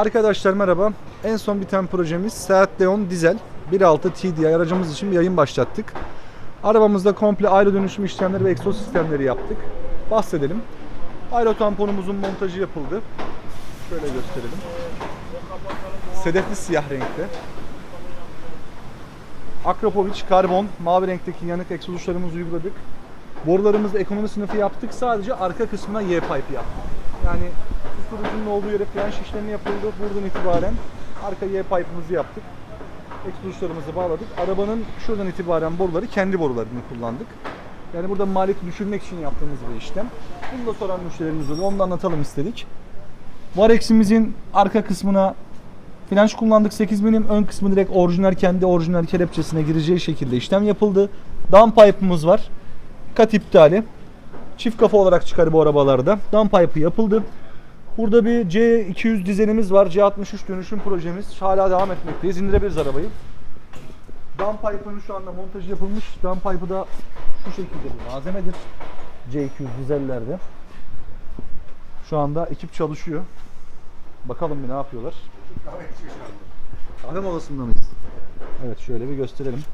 Arkadaşlar merhaba. En son biten projemiz Seat Leon Dizel 1.6 TDI aracımız için bir yayın başlattık. Arabamızda komple aero dönüşüm işlemleri ve egzoz sistemleri yaptık. Bahsedelim. Aero tamponumuzun montajı yapıldı. Şöyle gösterelim. Sedefli siyah renkte. Akrapovic karbon mavi renkteki yanık egzoz uçlarımızı uyguladık. Borularımızda ekonomi sınıfı yaptık. Sadece arka kısmına Y-pipe yaptık. Yani susturucunun olduğu yere fren işlemi yapıldı. Buradan itibaren arka Y-pipe'ımızı yaptık. Egzoz uçlarımızı bağladık. Arabanın şuradan itibaren boruları kendi borularını kullandık. Yani burada maliyeti düşürmek için yaptığımız bir işlem. Bunu da soran müşterilerimiz oluyor. Onu da anlatalım istedik. Varex'imizin arka kısmına Flanş kullandık 8 milim. Ön kısmı direkt orijinal kendi orijinal kelepçesine gireceği şekilde işlem yapıldı. Downpipe'ımız var. Kat iptali. Çift kafa olarak çıkar bu arabalarda. Downpipe'ı yapıldı. Burada bir C200 dizelimiz var. C63 dönüşüm projemiz. Hala devam etmekteyiz. İndirebiliriz arabayı. Downpipe'ın şu anda montajı yapılmış. Downpipe'ı da şu şekilde bir malzemedir. C200 dizellerde. Şu anda ekip çalışıyor. Bakalım bir ne yapıyorlar. Kahve molasında mıyız? Evet şöyle bir gösterelim.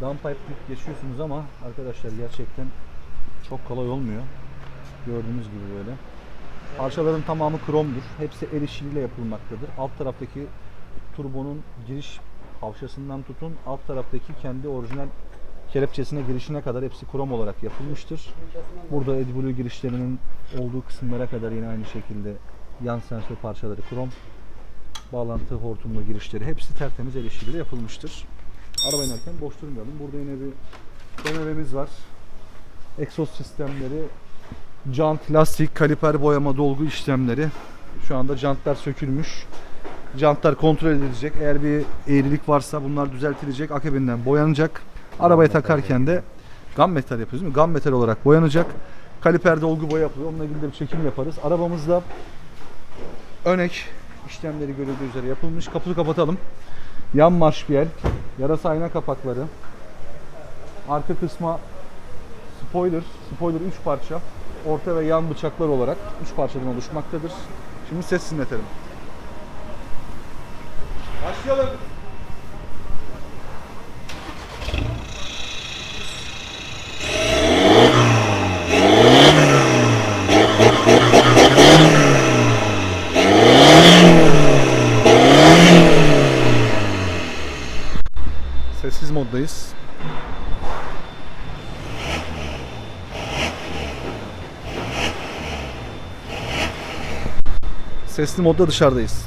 Downpipe geçiyorsunuz ama arkadaşlar gerçekten çok kolay olmuyor. Gördüğünüz gibi böyle. Parçaların tamamı kromdur. Hepsi el işiyle yapılmaktadır. Alt taraftaki turbonun giriş havşasından tutun alt taraftaki kendi orijinal kelepçesine girişine kadar hepsi krom olarak yapılmıştır. Burada AdBlue girişlerinin olduğu kısımlara kadar yine aynı şekilde yan sensör parçaları krom. Bağlantı hortumlu girişleri hepsi tertemiz el işiyle yapılmıştır. Araba inerken boş durmayalım. Burada yine bir BMW'miz var. Egzoz sistemleri, jant, lastik, kaliper boyama, dolgu işlemleri. Şu anda jantlar sökülmüş. Jantlar kontrol edilecek. Eğer bir eğrilik varsa bunlar düzeltilecek. Akabinden boyanacak. Arabayı takarken de gam metal yapıyoruz değil mi? Gam metal olarak boyanacak. Kaliper dolgu boya yapılıyor. Onunla ilgili de bir çekim yaparız. Arabamızda önek işlemleri görüldüğü üzere yapılmış. Kaputu kapatalım. Yan marşpiyel, yarasa ayna kapakları, arka kısma spoiler, spoiler 3 parça, orta ve yan bıçaklar olarak 3 parçadan oluşmaktadır. Şimdi ses dinletelim. Başlayalım. Sessiz moddayız. Sesli modda dışarıdayız.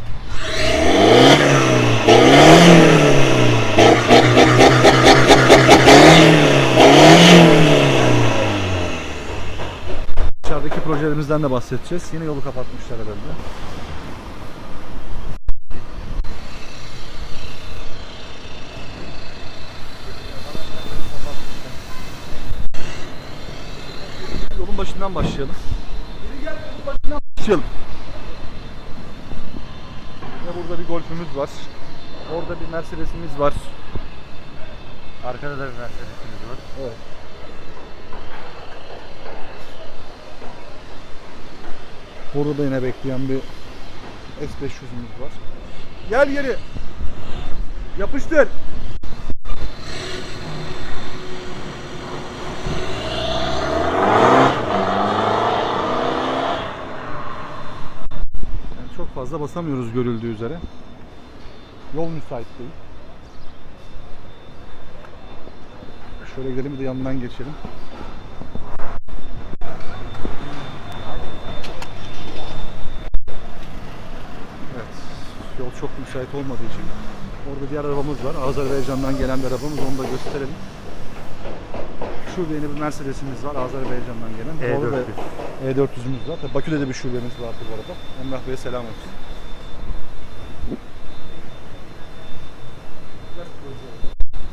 Dışarıdaki projelerimizden de bahsedeceğiz. Yine yolu kapatmışlar herhalde. Yolun başından başlayalım. Yolun başından başlayalım. Ve burada bir golfümüz var. Orada bir Mercedes'imiz var. Arkada da bir Mercedes'imiz var. Evet. Burada da yine bekleyen bir S500'ümüz var. Gel geri. Yapıştır. Yani çok fazla basamıyoruz görüldüğü üzere. Yol müsait değil. Şöyle gidelim bir de yanından geçelim. Evet. Yol çok müsait olmadığı için orada diğer arabamız var. Azerbaycan'dan gelen bir arabamız. Onu da gösterelim. Şurada yine bir Mercedes'imiz var. Azerbaycan'dan gelen. E400. Orada da E400'ümüz var. Tabii Bakü'de de bir şubemiz vardı bu arada. Emrah Bey'e selam olsun.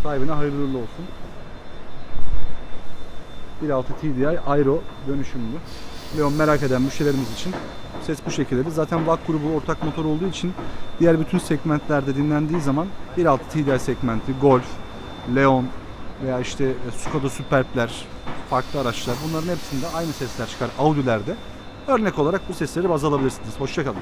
Sahibine hayırlı olsun. 1.6 TDI Aero dönüşümlü. Leon merak eden müşterilerimiz için ses bu şekilde. Zaten VAK grubu ortak motor olduğu için diğer bütün segmentlerde dinlendiği zaman 1.6 TDI segmenti, Golf, Leon veya işte e, Skoda Superb'ler, farklı araçlar bunların hepsinde aynı sesler çıkar Audi'lerde. Örnek olarak bu sesleri baz alabilirsiniz. Hoşçakalın.